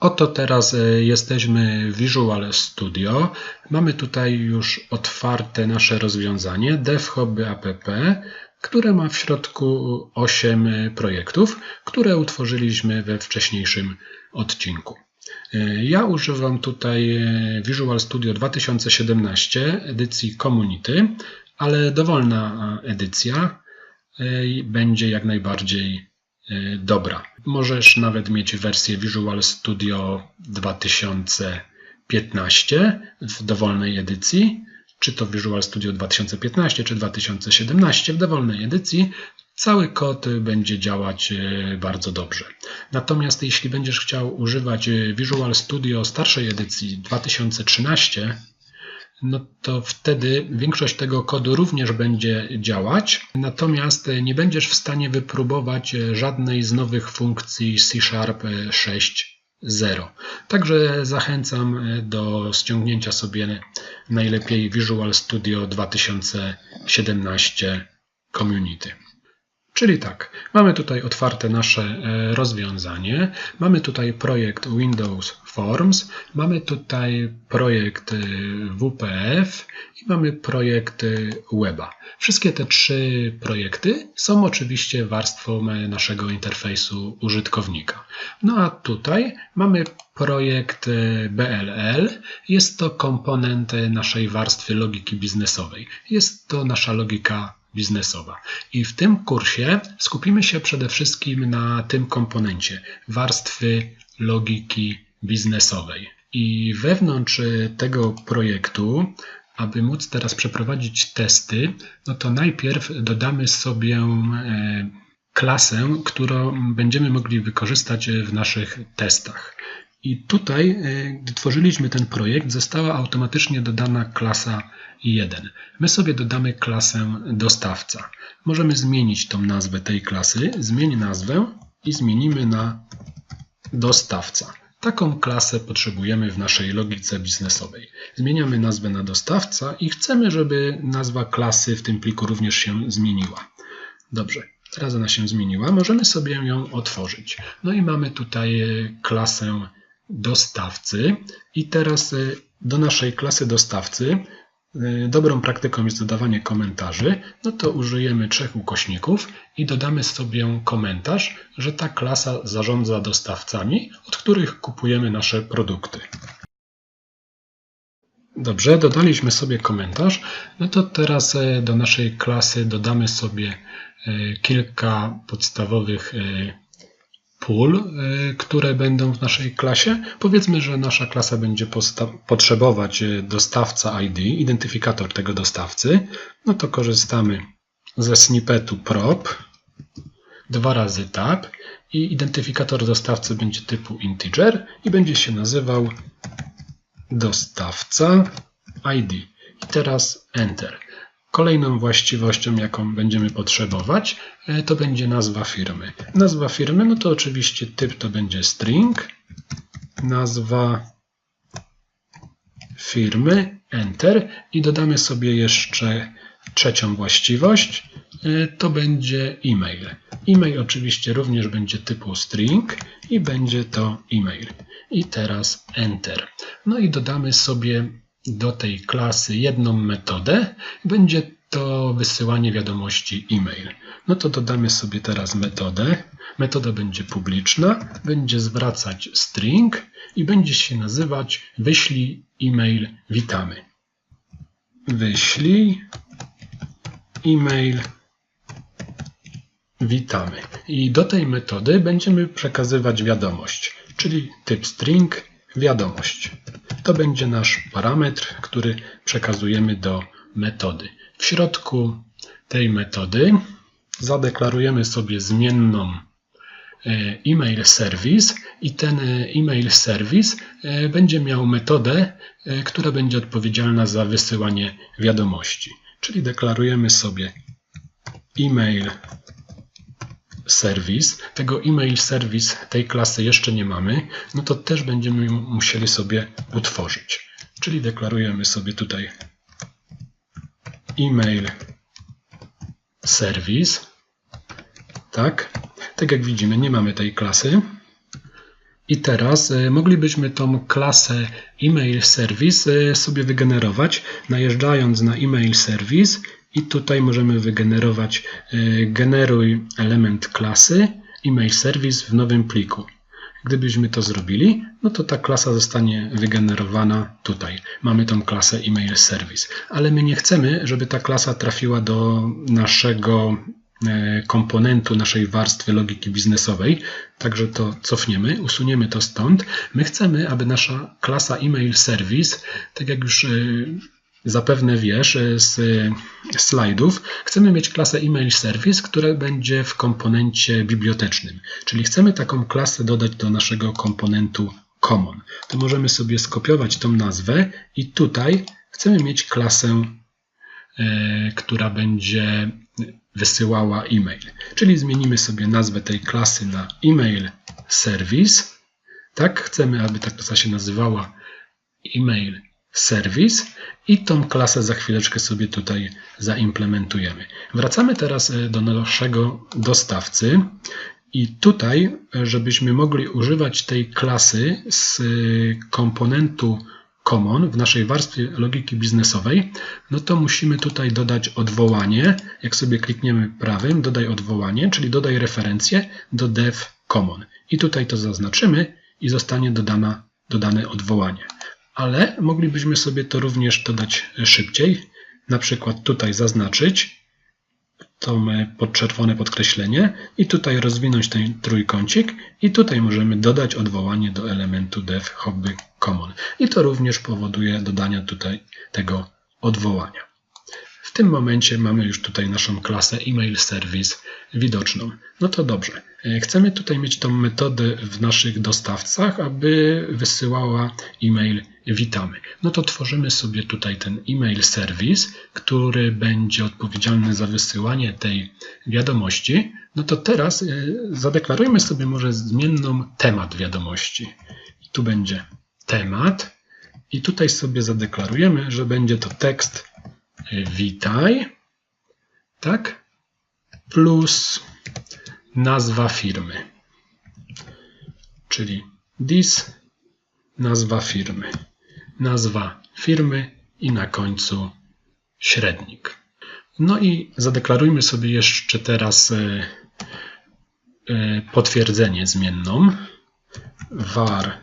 Oto teraz e, jesteśmy w Visual Studio. Mamy tutaj już otwarte nasze rozwiązanie DevHobby app, które ma w środku 8 projektów, które utworzyliśmy we wcześniejszym odcinku. E, ja używam tutaj e, Visual Studio 2017 edycji Community, ale dowolna edycja będzie jak najbardziej E, dobra. Możesz nawet mieć wersję Visual Studio 2015 w dowolnej edycji, czy to Visual Studio 2015 czy 2017 w dowolnej edycji. Cały kod będzie działać e, bardzo dobrze. Natomiast jeśli będziesz chciał używać e, Visual Studio starszej edycji 2013, no to wtedy większość tego kodu również będzie działać, natomiast nie będziesz w stanie wypróbować żadnej z nowych funkcji C Sharp 6.0. Także zachęcam do ściągnięcia sobie najlepiej Visual Studio 2017 Community. Czyli tak, mamy tutaj otwarte nasze e, rozwiązanie, mamy tutaj projekt Windows Forms, mamy tutaj projekt e, WPF i mamy projekt Weba. Wszystkie te trzy projekty są oczywiście warstwą e, naszego interfejsu użytkownika. No a tutaj mamy projekt BLL. Jest to komponent naszej warstwy logiki biznesowej. Jest to nasza logika biznesowa. I w tym kursie skupimy się przede wszystkim na tym komponencie warstwy logiki biznesowej. I wewnątrz tego projektu, aby móc teraz przeprowadzić testy, no to najpierw dodamy sobie e, klasę, którą będziemy mogli wykorzystać w naszych testach. I tutaj, e, gdy tworzyliśmy ten projekt, została automatycznie dodana klasa 1. My sobie dodamy klasę dostawca. Możemy zmienić tą nazwę tej klasy. Zmień nazwę i zmienimy na dostawca. Taką klasę potrzebujemy w naszej logice biznesowej. Zmieniamy nazwę na dostawca i chcemy, żeby nazwa klasy w tym pliku również się zmieniła. Dobrze, teraz ona się zmieniła. Możemy sobie ją otworzyć. No i mamy tutaj klasę dostawcy. I teraz y, do naszej klasy dostawcy y, dobrą praktyką jest dodawanie komentarzy. No to użyjemy trzech ukośników i dodamy sobie komentarz, że ta klasa zarządza dostawcami, od których kupujemy nasze produkty. Dobrze, dodaliśmy sobie komentarz. No to teraz y, do naszej klasy dodamy sobie kilka podstawowych pól, y, które będą w naszej klasie. Powiedzmy, że nasza klasa będzie potrzebować y, dostawca ID, identyfikator tego dostawcy. No to korzystamy ze snippetu prop, dwa razy tab i identyfikator dostawcy będzie typu integer i będzie się nazywał dostawca ID. I teraz Enter. Kolejną właściwością, jaką będziemy potrzebować, e, to będzie nazwa firmy. Nazwa firmy, no to oczywiście typ to będzie string, nazwa firmy, enter i dodamy sobie jeszcze trzecią właściwość, e, to będzie e-mail. E-mail oczywiście również będzie typu string i będzie to e-mail. I teraz enter. No i dodamy sobie do tej klasy jedną metodę. Będzie to wysyłanie wiadomości e-mail. No to dodamy sobie teraz metodę. Metoda będzie publiczna, będzie zwracać string i będzie się nazywać wyślij e-mail witamy. Wyślij e-mail witamy. I do tej metody będziemy przekazywać wiadomość, czyli typ string wiadomość. To będzie nasz parametr, który przekazujemy do metody. W środku tej metody zadeklarujemy sobie zmienną e, email service i ten e, email service e, będzie miał metodę, która będzie odpowiedzialna za wysyłanie wiadomości. Czyli deklarujemy sobie email service. Tego email service tej klasy jeszcze nie mamy, no to też będziemy musieli sobie utworzyć. Czyli deklarujemy sobie tutaj email service. Tak, tak jak widzimy, nie mamy tej klasy. I teraz y, moglibyśmy tą klasę email service sobie wygenerować, najeżdżając na email service i tutaj możemy wygenerować y, generuj element klasy email service w nowym pliku. Gdybyśmy to zrobili, no to ta klasa zostanie wygenerowana tutaj. Mamy tą klasę email service, ale my nie chcemy, żeby ta klasa trafiła do naszego e, komponentu naszej warstwy logiki biznesowej, także to cofniemy, usuniemy to stąd. My chcemy, aby nasza klasa email service, tak jak już e, zapewne wiesz e, z slajdów, chcemy mieć klasę email service, która będzie w komponencie bibliotecznym. Czyli chcemy taką klasę dodać do naszego komponentu common. To możemy sobie skopiować tą nazwę i tutaj chcemy mieć klasę, e, która będzie wysyłała e-mail. Czyli zmienimy sobie nazwę tej klasy na email service. Tak, chcemy, aby ta klasa się nazywała email serwis i tą klasę za chwileczkę sobie tutaj zaimplementujemy. Wracamy teraz e, do naszego dostawcy i tutaj, e, żebyśmy mogli używać tej klasy z e, komponentu common w naszej warstwie logiki biznesowej, no to musimy tutaj dodać odwołanie. Jak sobie klikniemy prawym, dodaj odwołanie, czyli dodaj referencję do dev common. I tutaj to zaznaczymy i zostanie dodana, dodane odwołanie ale moglibyśmy sobie to również dodać szybciej. Na przykład tutaj zaznaczyć to podczerwone podkreślenie i tutaj rozwinąć ten trójkącik i tutaj możemy dodać odwołanie do elementu dev hobby common. I to również powoduje dodania tutaj tego odwołania. W tym momencie mamy już tutaj naszą klasę email service widoczną. No to dobrze. E, chcemy tutaj mieć tą metodę w naszych dostawcach, aby wysyłała e-mail witamy. No to tworzymy sobie tutaj ten e-mail service, który będzie odpowiedzialny za wysyłanie tej wiadomości. No to teraz e, zadeklarujmy sobie może zmienną temat wiadomości. Tu będzie temat i tutaj sobie zadeklarujemy, że będzie to tekst witaj, tak? Plus nazwa firmy, czyli this, nazwa firmy, nazwa firmy i na końcu średnik. No i zadeklarujmy sobie jeszcze teraz e, e, potwierdzenie zmienną. Var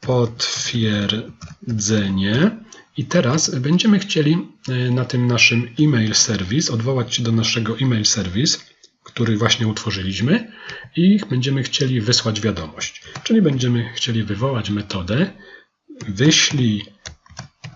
potwierdzenie i teraz będziemy chcieli e, na tym naszym email service odwołać się do naszego email service, który właśnie utworzyliśmy i będziemy chcieli wysłać wiadomość. Czyli będziemy chcieli wywołać metodę wyślij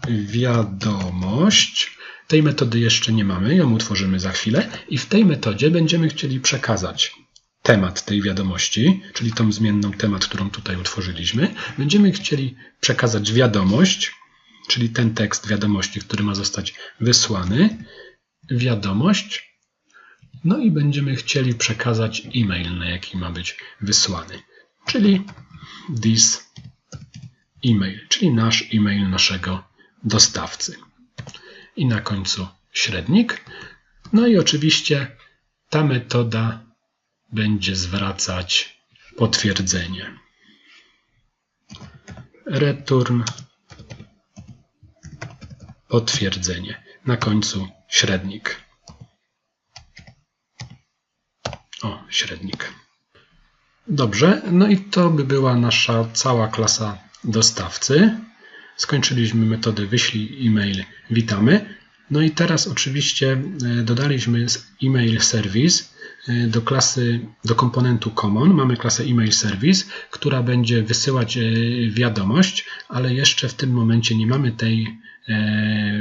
wiadomość. Tej metody jeszcze nie mamy, ją utworzymy za chwilę i w tej metodzie będziemy chcieli przekazać temat tej wiadomości, czyli tą zmienną temat, którą tutaj utworzyliśmy. Będziemy chcieli przekazać wiadomość, czyli ten tekst wiadomości, który ma zostać wysłany, wiadomość, no i będziemy chcieli przekazać e-mail, na jaki ma być wysłany, czyli this e-mail, czyli nasz e-mail naszego dostawcy. I na końcu średnik. No i oczywiście ta metoda będzie zwracać potwierdzenie. Return potwierdzenie. Na końcu średnik. O, średnik. Dobrze, no i to by była nasza cała klasa dostawcy. Skończyliśmy metodę wyślij e-mail, witamy. No i teraz oczywiście e, dodaliśmy e-mail service do klasy, do komponentu common. Mamy klasę e-mail service, która będzie wysyłać e, wiadomość, ale jeszcze w tym momencie nie mamy tej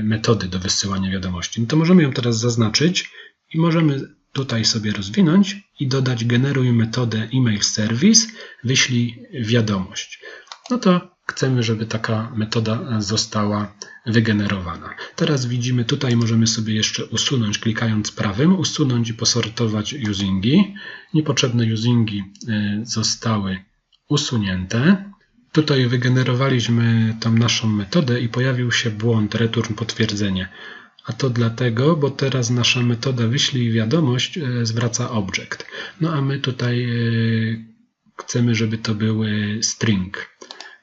metody do wysyłania wiadomości. No to możemy ją teraz zaznaczyć i możemy tutaj sobie rozwinąć i dodać generuj metodę email service, wyślij wiadomość. No to chcemy, żeby taka metoda została wygenerowana. Teraz widzimy, tutaj możemy sobie jeszcze usunąć, klikając prawym, usunąć i posortować usingi. Niepotrzebne usingi e, zostały usunięte. Tutaj wygenerowaliśmy tą naszą metodę i pojawił się błąd return potwierdzenie. A to dlatego, bo teraz nasza metoda wyślij wiadomość e, zwraca object. No a my tutaj e, chcemy, żeby to były string.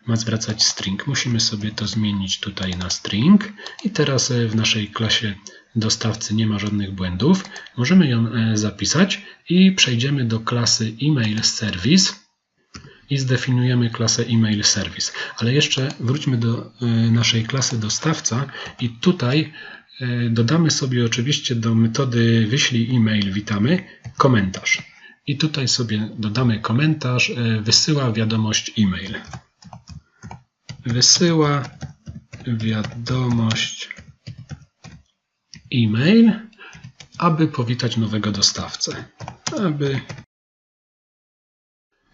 Ma zwracać string. Musimy sobie to zmienić tutaj na string i teraz e, w naszej klasie dostawcy nie ma żadnych błędów. Możemy ją e, zapisać i przejdziemy do klasy email service i zdefiniujemy klasę email service. Ale jeszcze wróćmy do e, naszej klasy dostawca i tutaj dodamy sobie oczywiście do metody wyślij e-mail witamy komentarz. I tutaj sobie dodamy komentarz wysyła wiadomość e-mail wysyła wiadomość e-mail, aby powitać nowego dostawcę. Aby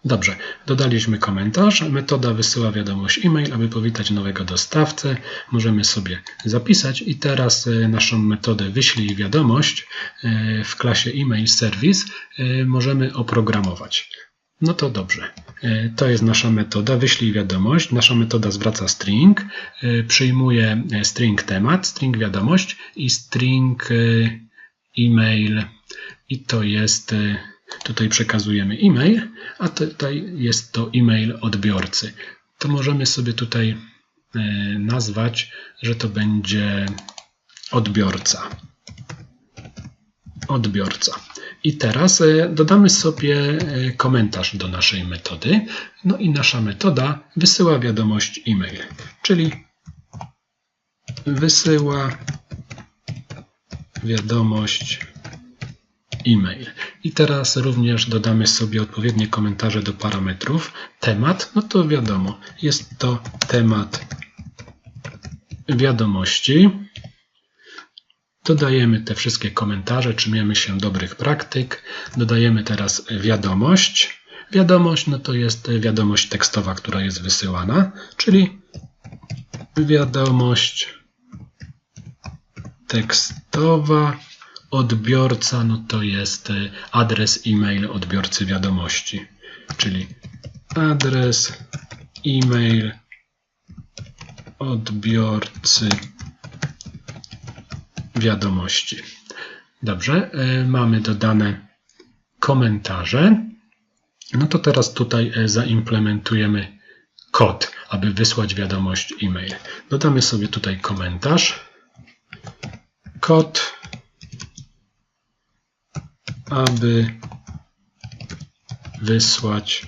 Dobrze, dodaliśmy komentarz. Metoda wysyła wiadomość e-mail, aby powitać nowego dostawcę. Możemy sobie zapisać i teraz e, naszą metodę wyślij wiadomość e, w klasie email service e, możemy oprogramować. No to dobrze. To jest nasza metoda. Wyślij wiadomość. Nasza metoda zwraca string, przyjmuje string temat, string wiadomość i string e-mail. I to jest, tutaj przekazujemy e-mail, a tutaj jest to e-mail odbiorcy. To możemy sobie tutaj nazwać, że to będzie odbiorca. Odbiorca. I teraz e, dodamy sobie e, komentarz do naszej metody. No i nasza metoda wysyła wiadomość e-mail, czyli wysyła wiadomość e-mail. I teraz również dodamy sobie odpowiednie komentarze do parametrów. Temat, no to wiadomo, jest to temat wiadomości. Dodajemy te wszystkie komentarze, trzymiemy się dobrych praktyk. Dodajemy teraz wiadomość. Wiadomość no to jest wiadomość tekstowa, która jest wysyłana, czyli wiadomość tekstowa. Odbiorca no to jest adres e-mail odbiorcy wiadomości, czyli adres e-mail odbiorcy wiadomości. Dobrze, e, mamy dodane komentarze. No to teraz tutaj e, zaimplementujemy kod, aby wysłać wiadomość e-mail. Dodamy sobie tutaj komentarz. Kod, aby wysłać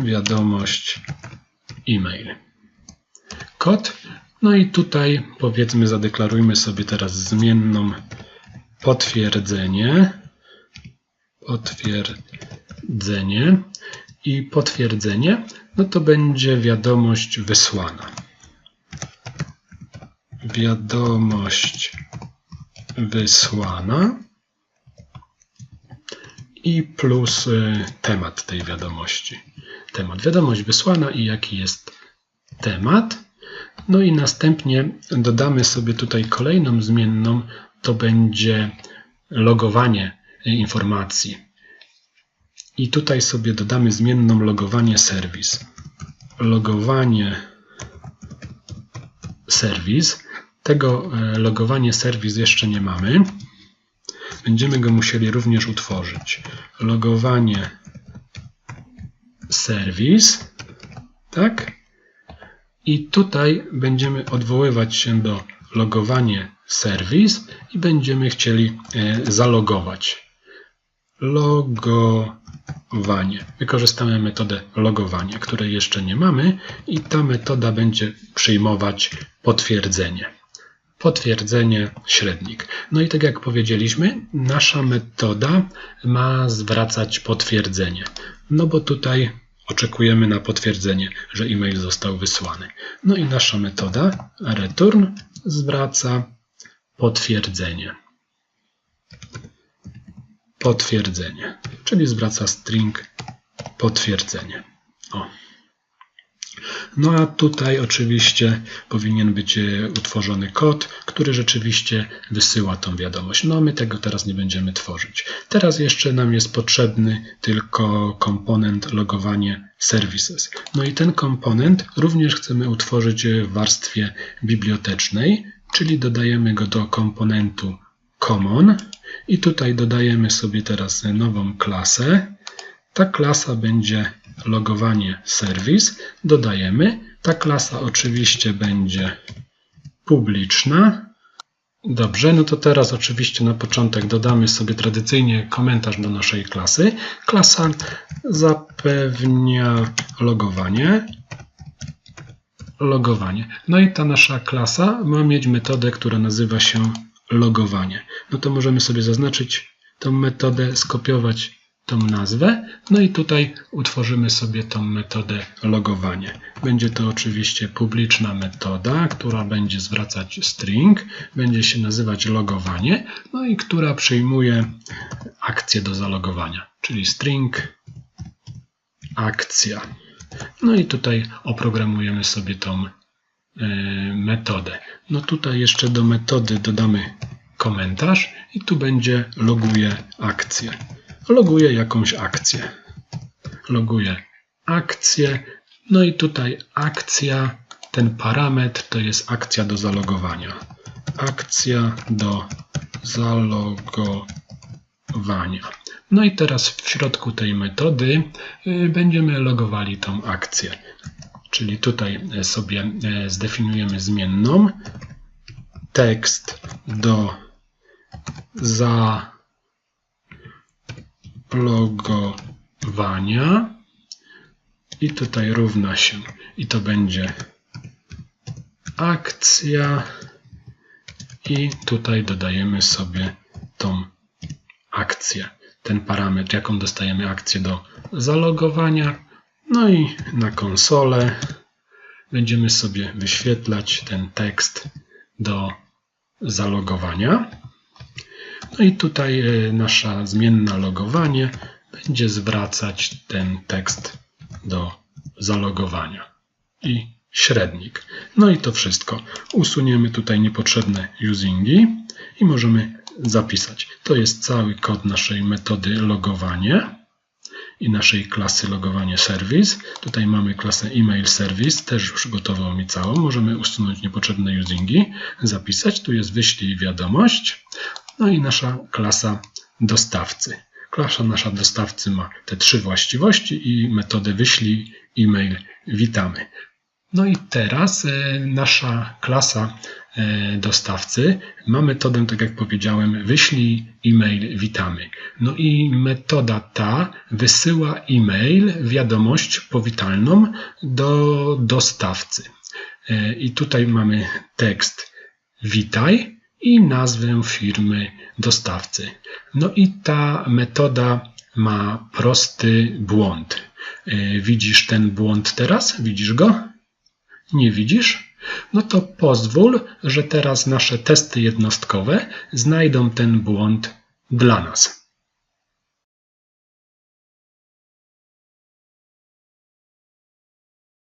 wiadomość e-mail. Kod no i tutaj powiedzmy zadeklarujmy sobie teraz zmienną potwierdzenie. Potwierdzenie. I potwierdzenie, no to będzie wiadomość wysłana. Wiadomość wysłana i plus y, temat tej wiadomości. Temat. Wiadomość wysłana i jaki jest temat. No i następnie dodamy sobie tutaj kolejną zmienną, to będzie logowanie informacji. I tutaj sobie dodamy zmienną logowanie serwis. Logowanie serwis. Tego e, logowanie serwis jeszcze nie mamy. Będziemy go musieli również utworzyć. Logowanie serwis. Tak? I tutaj będziemy odwoływać się do logowanie serwis i będziemy chcieli e, zalogować. Logowanie. Wykorzystamy metodę logowania, której jeszcze nie mamy i ta metoda będzie przyjmować potwierdzenie. Potwierdzenie średnik. No i tak jak powiedzieliśmy, nasza metoda ma zwracać potwierdzenie. No bo tutaj Oczekujemy na potwierdzenie, że e-mail został wysłany. No i nasza metoda return zwraca potwierdzenie. Potwierdzenie, czyli zwraca string potwierdzenie. O. No a tutaj oczywiście powinien być e, utworzony kod, który rzeczywiście wysyła tą wiadomość. No my tego teraz nie będziemy tworzyć. Teraz jeszcze nam jest potrzebny tylko komponent logowanie services. No i ten komponent również chcemy utworzyć w warstwie bibliotecznej, czyli dodajemy go do komponentu common i tutaj dodajemy sobie teraz nową klasę Ta klasa będzie logowanie serwis. Dodajemy. Ta klasa oczywiście będzie publiczna. Dobrze, no to teraz oczywiście na początek dodamy sobie tradycyjnie komentarz do naszej klasy. Klasa zapewnia logowanie. Logowanie. No i ta nasza klasa ma mieć metodę, która nazywa się logowanie. No to możemy sobie zaznaczyć tą metodę, skopiować tą nazwę, no i tutaj utworzymy sobie tą metodę logowanie. Będzie to oczywiście publiczna metoda, która będzie zwracać string, będzie się nazywać logowanie, no i która przyjmuje akcję do zalogowania, czyli string akcja. No i tutaj oprogramujemy sobie tą e, metodę. No tutaj jeszcze do metody dodamy komentarz i tu będzie loguje akcję. Loguje jakąś akcję. Loguje akcję. No i tutaj akcja, ten parametr to jest akcja do zalogowania. Akcja do zalogowania. No i teraz w środku tej metody y, będziemy logowali tą akcję. Czyli tutaj sobie e, zdefiniujemy zmienną tekst do zalogowania i tutaj równa się i to będzie akcja i tutaj dodajemy sobie tą akcję ten parametr, jaką dostajemy akcję do zalogowania. No i na konsolę będziemy sobie wyświetlać ten tekst do zalogowania. No i tutaj e, nasza zmienna logowanie będzie zwracać ten tekst do zalogowania i średnik. No i to wszystko. Usuniemy tutaj niepotrzebne usingi i możemy zapisać. To jest cały kod naszej metody logowanie i naszej klasy logowanie service. Tutaj mamy klasę email service, też gotową mi całą. Możemy usunąć niepotrzebne usingi, zapisać. Tu jest wyślij wiadomość. No i nasza klasa dostawcy. Klasa nasza dostawcy ma te trzy właściwości i metodę wyślij e-mail witamy. No i teraz e, nasza klasa e, dostawcy ma metodę, tak jak powiedziałem, wyślij e-mail, witamy. No i metoda ta wysyła e-mail, wiadomość powitalną do dostawcy. E, I tutaj mamy tekst witaj i nazwę firmy dostawcy. No i ta metoda ma prosty błąd. Widzisz ten błąd teraz? Widzisz go? Nie widzisz? No to pozwól, że teraz nasze testy jednostkowe znajdą ten błąd dla nas.